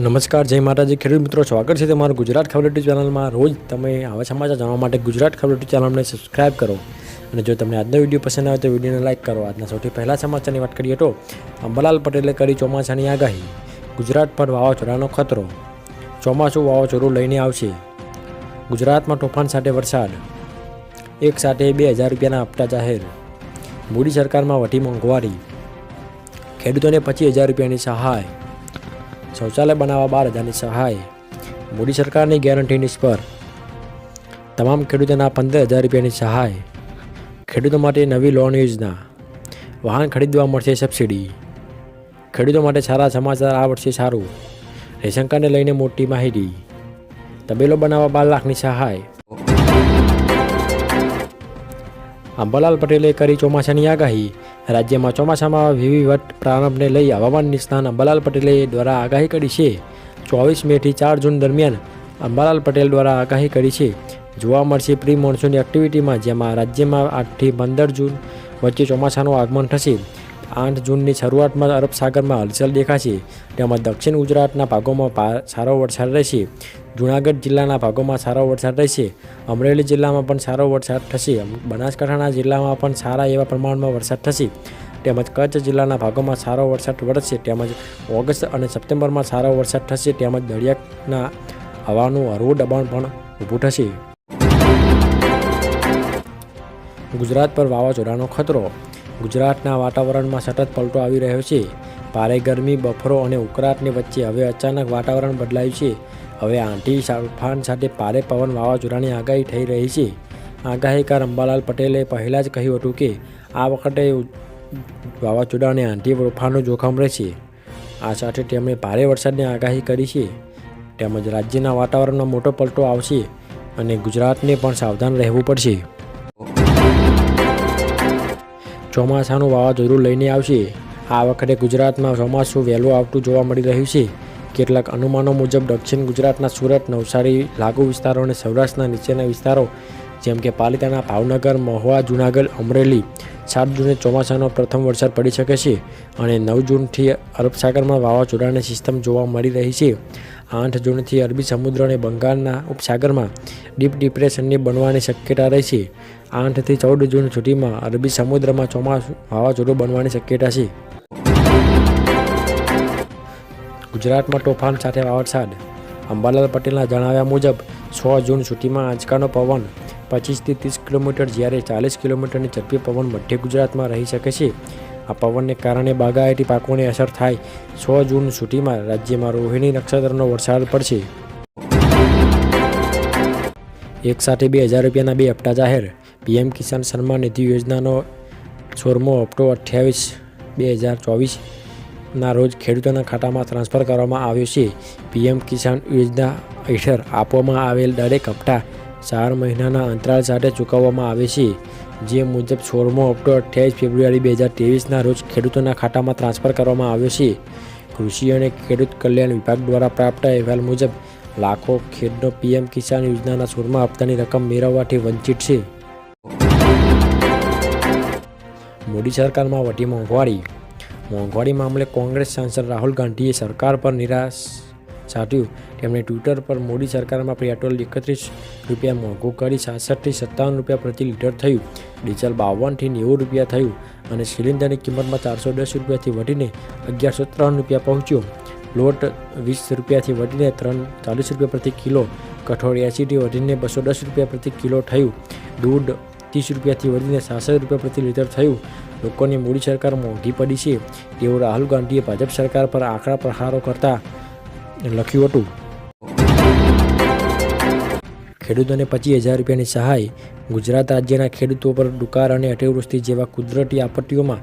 નમસ્કાર, જય માતાજી. ખેડૂત મિત્રો, સ્વાગત છે તમારું ગુજરાત ખબર યુટ્યુબ ચેનલમાં. રોજ તમે આવા સમાચાર જાણવા માટે ગુજરાત ખબર યુટ્યુબ ચેનલને સબસ્ક્રાઇબ કરો. અને જો તમને આજનો વીડિયો પસંદ આવે તો વિડીયોને લાઇક કરો. આજના સૌથી પહેલા સમાચારની વાત કરીએ તો અંબાલાલ પટેલે કરી ચોમાસાની આગાહી. ગુજરાત પર વાવાઝોડાનો ખતરો. ચોમાસું વાવાઝોડું લઈને આવશે. ગુજરાતમાં તોફાન સાથે વરસાદ. એક સાથે બે હજાર રૂપિયાના હપ્તા જાહેર. મોદી સરકારમાં વધી મોંઘવારી. ખેડૂતોને પચીસ હજાર રૂપિયાની સહાય. શૌચાલય બનાવવા બાર હજારની સહાય. મોદી સરકારની ગેરંટી નિષ્ફળ. તમામ ખેડૂતોના પંદર હજાર રૂપિયાની સહાય. ખેડૂતો માટે નવી લોન યોજના. વાહન ખરીદવા મળશે સબસિડી. ખેડૂતો માટે સારા સમાચાર આ વર્ષે સારું. રેશન લઈને મોટી માહિતી. તબેલો બનાવવા બાર લાખની સહાય. અંબાલાલ પટેલે કરી ચોમાસાની આગાહી. રાજ્યમાં ચોમાસામાં વિવિધ પ્રારંભને લઈ હવામાન નિષ્ણાત અંબાલાલ પટેલે દ્વારા આગાહી કરી છે. ચોવીસ મેથી ચાર જૂન દરમિયાન અંબાલાલ પટેલ દ્વારા આગાહી કરી છે. જોવા મળશે પ્રી મોન્સૂનની એક્ટિવિટીમાં, જેમાં રાજ્યમાં આઠથી પંદર જૂન વચ્ચે ચોમાસાનું આગમન થશે. આઠ જૂનની શરૂઆતમાં અરબ સાગરમાં હલચલ દેખાશે. તેમજ દક્ષિણ ગુજરાતના ભાગોમાં સારો વરસાદ રહેશે. જૂનાગઢ જિલ્લાના ભાગોમાં સારો વરસાદ રહેશે. અમરેલી જિલ્લામાં પણ સારો વરસાદ થશે. બનાસકાંઠાના જિલ્લામાં પણ સારા એવા પ્રમાણમાં વરસાદ થશે. તેમજ કચ્છ જિલ્લાના ભાગોમાં સારો વરસાદ વરસશે. તેમજ ઓગસ્ટ અને સપ્ટેમ્બરમાં સારો વરસાદ થશે. તેમજ દરિયાના હવાનું હળવું દબાણ પણ ઊભું થશે. ગુજરાત પર વાવાઝોડાનો ખતરો. ગુજરાતના વાતાવરણમાં સતત પલટો આવી રહ્યો છે. ભારે ગરમી, બફરો અને ઉકળાટની વચ્ચે હવે અચાનક વાતાવરણ બદલાયું છે. હવે આંટી તોફાન સાથે ભારે પવન વાવાઝોડાની આગાહી થઈ રહી છે. આગાહીકાર અંબાલાલ પટેલે પહેલાં જ કહ્યું હતું કે, આ વખતે વાવાઝોડા અને આંટી તોફાનનું જોખમ રહેશે. આ સાથે તેમણે ભારે વરસાદની આગાહી કરી છે. તેમજ રાજ્યના વાતાવરણમાં મોટો પલટો આવશે અને ગુજરાતને પણ સાવધાન રહેવું પડશે. ચોમાસાનું વાવાઝોડું લઈને આવશે. આ વખતે ગુજરાતમાં ચોમાસું વહેલું આવતું જોવા મળી રહ્યું છે. કેટલાક અનુમાનો મુજબ દક્ષિણ ગુજરાતના સુરત, નવસારી, લાગુ વિસ્તારો અને સૌરાષ્ટ્રના નીચેના વિસ્તારો, જેમ કે પાલિતાણા, ભાવનગર, મહુવા, જૂનાગઢ, અમરેલી, સાત જૂને ચોમાસાનો પ્રથમ વરસાદ પડી શકે છે અને નવ જૂનથી અરબસાગરમાં વાવાઝોડાની સિસ્ટમ જોવા મળી રહી છે. આઠ જૂનથી અરબી સમુદ્ર અને બંગાળના ઉપસાગરમાં ડીપ ડિપ્રેશનની બનવાની શક્યતા રહેશે આઠથી ચૌદ જૂન સુધીમાં અરબી સમુદ્રમાં ચોમાસું વાવાઝોડું બનવાની શક્યતા છે. ગુજરાતમાં તોફાન સાથે વાવરસાદ અંબાલાલ પટેલના જણાવ્યા મુજબ છ જૂન સુધીમાં આંચકાનો પવન પચીસથી ત્રીસ કિલોમીટર જ્યારે ચાલીસ કિલોમીટરની ઝડપી પવન મધ્ય ગુજરાતમાં રહી શકે છે. આ પવનને કારણે બાગાયતી પાકોને અસર થાય. છ જૂન સુધીમાં રાજ્યમાં રોહિણી નક્ષત્રનો વરસાદ પડશે. એક સાથે બે હજાર રૂપિયાના બે હપ્તા જાહેર. પીએમ કિસાન સન્માન નિધિ યોજનાનો સોળમો હપ્તો અઠ્યાવીસ બે હજાર ચોવીસના રોજ ખેડૂતોના ખાતામાં ટ્રાન્સફર કરવામાં આવ્યો છે. પીએમ કિસાન યોજના હેઠળ આપવામાં આવેલ દરેક હપ્તા ચાર મહિનાના અંતરાલ સાથે ચૂકવવામાં આવે છે. જે મુજબ સોળમો હપ્તો અઠ્યાવીસ ફેબ્રુઆરી બે હજાર ત્રેવીસના રોજ ખેડૂતોના ખાતામાં ટ્રાન્સફર કરવામાં આવ્યો છે. કૃષિ અને ખેડૂત કલ્યાણ વિભાગ દ્વારા પ્રાપ્ત અહેવાલ મુજબ લાખો ખેડૂતો પીએમ કિસાન યોજનાના સોળમા હપ્તાની રકમ મેળવવાથી વંચિત છે. મોદી સરકારમાં વધી મોંઘવારી મોંઘવારી મામલે કોંગ્રેસ સાંસદ રાહુલ ગાંધીએ સરકાર પર નિરાશ સાધ્યું તેમણે ટ્વિટર પર મોદી સરકારમાં પેટ્રોલ એકત્રીસ રૂપિયા મોંઘું કરી સાસઠથી સત્તાવન રૂપિયા પ્રતિ લીટર થયું. ડીઝલ બાવનથી નેવું રૂપિયા થયું અને સિલિન્ડરની કિંમતમાં ચારસો દસ રૂપિયાથી વધીને અગિયારસો ત્રણ રૂપિયા પહોંચ્યો. લોટ વીસ રૂપિયાથી વધીને ત્રણ ચાલીસ રૂપિયા પ્રતિ કિલો, કઠોળ એંસીથી વધીને બસો દસ રૂપિયા પ્રતિ કિલો થયું. દૂધ ત્રીસ રૂપિયાથી વધીને સાસઠ રૂપિયા પ્રતિ લીટર થયું. લોકોની મોદી સરકાર મોંઘી પડી છે. તેવું રાહુલ ગાંધીએ ભાજપ સરકાર પર આકરા પ્રહારો કરતા લખ્યું હતું. ખેડૂતોને પચીસ હજાર રૂપિયાની સહાય, ગુજરાત રાજ્યના ખેડૂતો પર દુકાળ અને અતિવૃષ્ટિ જેવા કુદરતી આપત્તિઓમાં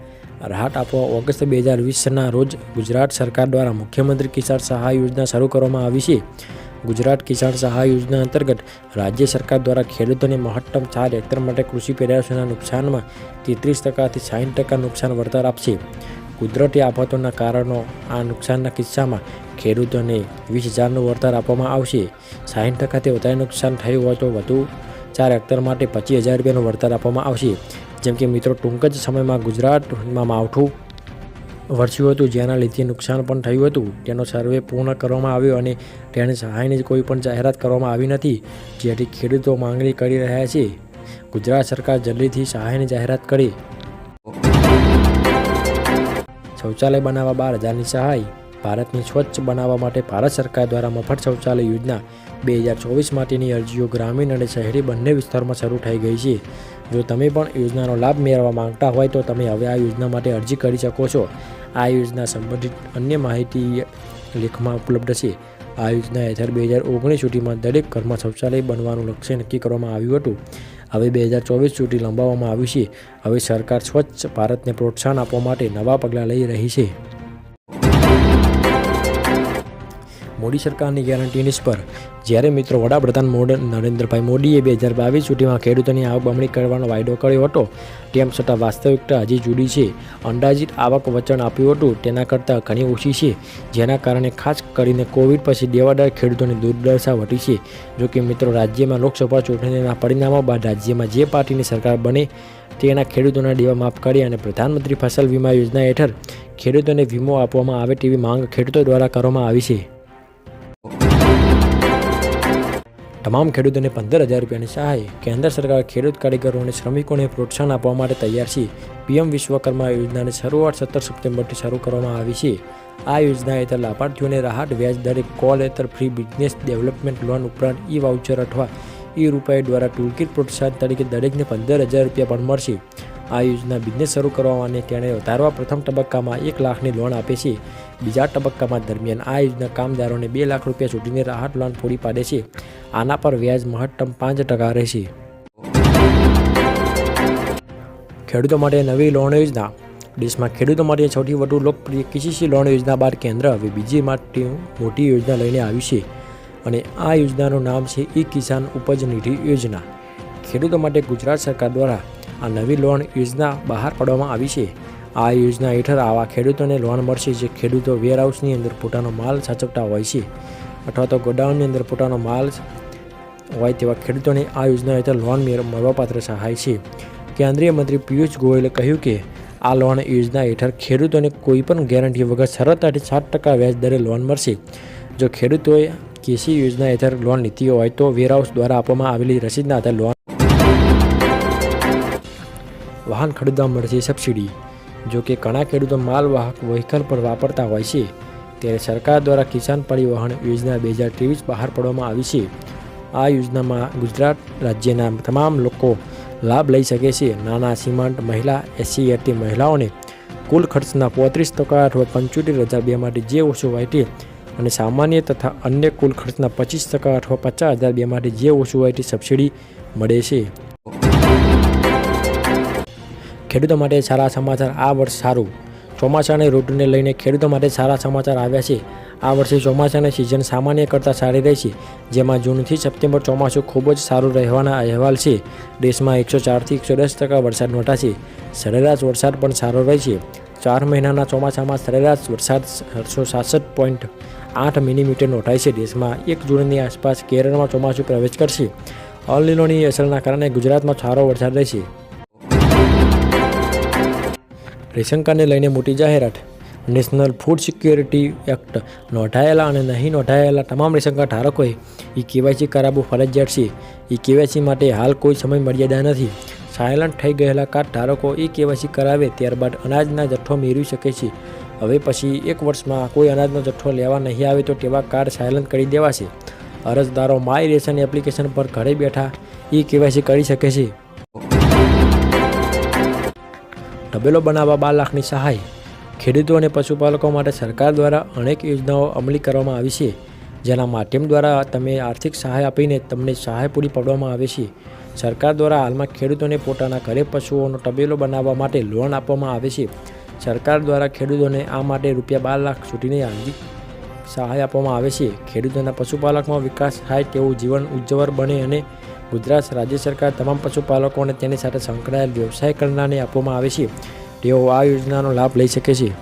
રાહત આપવા ઓગસ્ટ બે હજાર વીસના રોજ ગુજરાત સરકાર દ્વારા મુખ્યમંત્રી કિસાન સહાય યોજના શરૂ કરવામાં આવી છે. ગુજરાત કિસાન સહાય યોજના અંતર્ગત રાજ્ય સરકાર દ્વારા ખેડૂતોને મહત્તમ ચાર હેક્ટર માટે કૃષિ પેદાશોના નુકસાનમાં તેત્રીસ ટકાથી સાઠ ટકા નુકસાન વળતર આપશે. કુદરતી આફતોના કારણો આ નુકસાનના કિસ્સામાં ખેડૂતોને વીસ હજારનું વળતર આપવામાં આવશે. સાઠ ટકાથી વધારે નુકસાન થયું હોય તો વધુ ચાર હેક્ટર માટે પચીસ હજાર રૂપિયાનું વળતર આપવામાં આવશે. જેમ કે મિત્રો ટૂંક જ સમયમાં ગુજરાતમાં માવઠું વરસ્યું હતું, જેના લીધે નુકસાન પણ થયું હતું. તેનો સર્વે પૂર્ણ કરવામાં આવ્યો અને તેની સહાયની કોઈ પણ જાહેરાત કરવામાં આવી નથી, જેથી ખેડૂતો માંગણી કરી રહ્યા છે. ગુજરાત સરકાર જલ્દીથી સહાયની જાહેરાત કરી. શૌચાલય બનાવવા બાર હજારની સહાય, ભારતને સ્વચ્છ બનાવવા માટે ભારત સરકાર દ્વારા મફત શૌચાલય યોજના બે હજાર ચોવીસ માટેની અરજીઓ ગ્રામીણ અને શહેરી બંને વિસ્તારમાં શરૂ થઈ ગઈ છે. જો તમે પણ યોજનાનો લાભ મેળવવા માંગતા હોય તો તમે હવે આ યોજના માટે અરજી કરી શકો છો. આ યોજના સંબંધિત અન્ય માહિતી લેખમાં ઉપલબ્ધ છે. આ યોજના હેઠળ બે હજાર ઓગણીસ સુધીમાં દરેક ઘરમાં શૌચાલય બનવાનું લક્ષ્ય નક્કી કરવામાં આવ્યું હતું. હવે બે હજાર ચોવીસ સુધી લંબાવવામાં આવ્યું છે. હવે સરકાર સ્વચ્છ ભારતને પ્રોત્સાહન આપવા માટે નવા પગલાં લઈ રહી છે. મોદી સરકારની ગેરંટી નિષ્ફળ. જ્યારે મિત્રો વડાપ્રધાન નરેન્દ્રભાઈ મોદીએ બે હજાર બાવીસ સુધીમાં ખેડૂતોની આવક બમણી કરવાનો વાયદો કર્યો હતો. તેમ છતાં વાસ્તવિકતા હજી જુદી છે. અંદાજિત આવક વચન આપ્યું હતું. તેના કરતાં ઘણી ઓછી છે. જેના કારણે ખાસ કરીને કોવિડ પછી દેવાદાર ખેડૂતોની દુર્દશા વધી છે. જોકે મિત્રો રાજ્યમાં લોકસભા ચૂંટણીના પરિણામો બાદ રાજ્યમાં જે પાર્ટીની સરકાર બને તેના ખેડૂતોના દેવા માફ કરી અને પ્રધાનમંત્રી ફસલ વીમા યોજના હેઠળ ખેડૂતોને વીમો આપવામાં આવે તેવી માંગ ખેડૂતો દ્વારા કરવામાં આવી છે. તમામ ખેડૂતોને પંદર હજાર રૂપિયાની સહાય કેન્દ્ર સરકાર ખેડૂત કારીગરો અને શ્રમિકોને પ્રોત્સાહન આપવા માટે તૈયાર છે. પીએમ વિશ્વકર્મા યોજનાની શરૂઆત સત્તર સપ્ટેમ્બરથી શરૂ કરવામાં આવી છે. આ યોજના હેઠળ લાભાર્થીઓને રાહત, વ્યાજ દરે કોલ હેઠળ ફ્રી બિઝનેસ ડેવલપમેન્ટ લોન ઉપરાંત ઈ વાઉચર અથવા ઈ રૂપિયા દ્વારા ટૂલકીટ પ્રોત્સાહન તરીકે દરેકને પંદર હજાર રૂપિયા પણ મળશે. આ યોજના બિઝનેસ શરૂ કરવા તેને વધારવા પ્રથમ તબક્કામાં એક લાખની લોન આપે છે. બીજા તબક્કામાં દરમિયાન આ યોજના કામદારોને બે લાખ રૂપિયા સુધીની રાહત લોન પૂરી પાડે છે. આના પર વ્યાજ મહત્તમ પાંચ ટકા રહેશે. ખેડૂતો માટે નવી લોન યોજના. દેશમાં ખેડૂતો માટે સૌથી વધુ લોકપ્રિય કેસીસી લોન યોજના બાદ કેન્દ્ર. હવે બીજી માટે મોટી યોજના લઈને આવી છે. અને આ યોજનાનું નામ છે ઈ કિસાન ઉપજ નિધિ યોજના. ખેડૂતો માટે ગુજરાત સરકાર દ્વારા આ નવી લોન યોજના બહાર પાડવામાં આવી છે. આ યોજના હેઠળ આવા ખેડૂતોને લોન મળશે જે ખેડૂતો વેરહાઉસની અંદર પોતાનો માલ સાચવતા હોય છે અથવા તો ગોડાઉનની અંદર પોતાનો માલ હોય તેવા ખેડૂતોને આ યોજના હેઠળ લોન મળવાપાત્ર સહાય છે. કેન્દ્રીય મંત્રી પિયુષ ગોયલે કહ્યું કે આ લોન યોજના હેઠળ ખેડૂતોને કોઈપણ ગેરંટી વગર સરળતાથી સાત ટકા વ્યાજ દરે લોન મળશે. જો ખેડૂતોએ કેસી યોજના હેઠળ લોન લીધી હોય તો વેરહાઉસ દ્વારા આપવામાં આવેલી રસીદના આધારે લોન વાહન ખરીદવા મળશે સબસિડી. જો કે ઘણા ખેડૂતો માલવાહક વ્હીકલ પર વાપરતા હોય છે, ત્યારે સરકાર દ્વારા કિસાન પરિવહન યોજના બે હજાર ત્રેવીસ બહાર પાડવામાં આવી છે. આ યોજનામાં ગુજરાત રાજ્યના તમામ લોકો લાભ લઈ શકે છે. નાના સીમાંત મહિલા એસસી એટી મહિલાઓને કુલ ખર્ચના પોત્રીસ ટકા અથવા પંચોતેર હજાર બે માટે જે ઓછું તે અને સામાન્ય તથા અન્ય કુલ ખર્ચના પચીસ ટકા અથવા પચાસ હજાર બે માટે જે ઓછું હોય તે સબસિડી મળે છે. ખેડૂતો માટે સારા સમાચાર આ વર્ષ સારું. ચોમાસાની ઋતુને લઈને ખેડૂતો માટે સારા સમાચાર આવ્યા છે. આ વર્ષે ચોમાસાની સિઝન સામાન્ય કરતાં સારી રહી છે, જેમાં જૂનથી સપ્ટેમ્બર ચોમાસું ખૂબ જ સારું રહેવાના અહેવાલ છે. દેશમાં એકસો ચારથી એકસો દસ ટકા વરસાદ નોંધાશે સરેરાશ વરસાદ પણ સારો રહે છે. ચાર મહિનાના ચોમાસામાં સરેરાશ વરસાદ છસો સાસઠ પોઈન્ટ આઠ મિલીમીટર નોંધાય છે. દેશમાં એક જૂનની આસપાસ કેરળમાં ચોમાસું પ્રવેશ કરશે. અલ અસરના કારણે ગુજરાતમાં સારો વરસાદ રહેશે. રેશન કાર્ડને લઈને મોટી જાહેરાત. નેશનલ ફૂડ સિક્યોરિટી એક્ટ નોંધાયેલા અને નહીં નોંધાયેલા તમામ રેશનકાર્ડ ધારકોએ ઈ કેવાયસી કરાવવું ફરજિયાત છે. એ કેવાયસી માટે હાલ કોઈ સમય મર્યાદા નથી. સાયલન્ટ થઈ ગયેલા કાર્ડ ધારકો એ કેવાયસી કરાવે ત્યારબાદ અનાજના જથ્થો મેળવી શકે છે. હવે પછી એક વર્ષમાં કોઈ અનાજનો જથ્થો લેવા નહીં આવે તો તેવા કાર્ડ સાયલન્ટ કરી દેવાશે. અરજદારો માય રેશન એપ્લિકેશન પર ઘરે બેઠા ઈ કેવાયસી કરી શકે છે. તબેલો બનાવવા બાર લાખની સહાય. ખેડૂતો અને પશુપાલકો માટે સરકાર દ્વારા અનેક યોજનાઓ અમલી કરવામાં આવી છે. જેના માધ્યમ દ્વારા તમે આર્થિક સહાય આપીને તમને સહાય પૂરી પાડવામાં આવે છે. સરકાર દ્વારા હાલમાં ખેડૂતોને પોતાના ઘરે પશુઓનો તબેલો બનાવવા માટે લોન આપવામાં આવે છે. સરકાર દ્વારા ખેડૂતોને આ માટે રૂપિયા બાર લાખ સુધીની આર્થિક સહાય આપવામાં આવે છે. ખેડૂતોના પશુપાલકમાં વિકાસ થાય તેવું જીવન ઉજ્જવળ બને અને ગુજરાત રાજ્ય સરકાર તમામ પશુપાલકોને તેની સાથે સંકળાયેલ વ્યવસાય કરનારને આપવામાં આવે છે. તેઓ આ યોજનાનો લાભ લઈ શકે છે.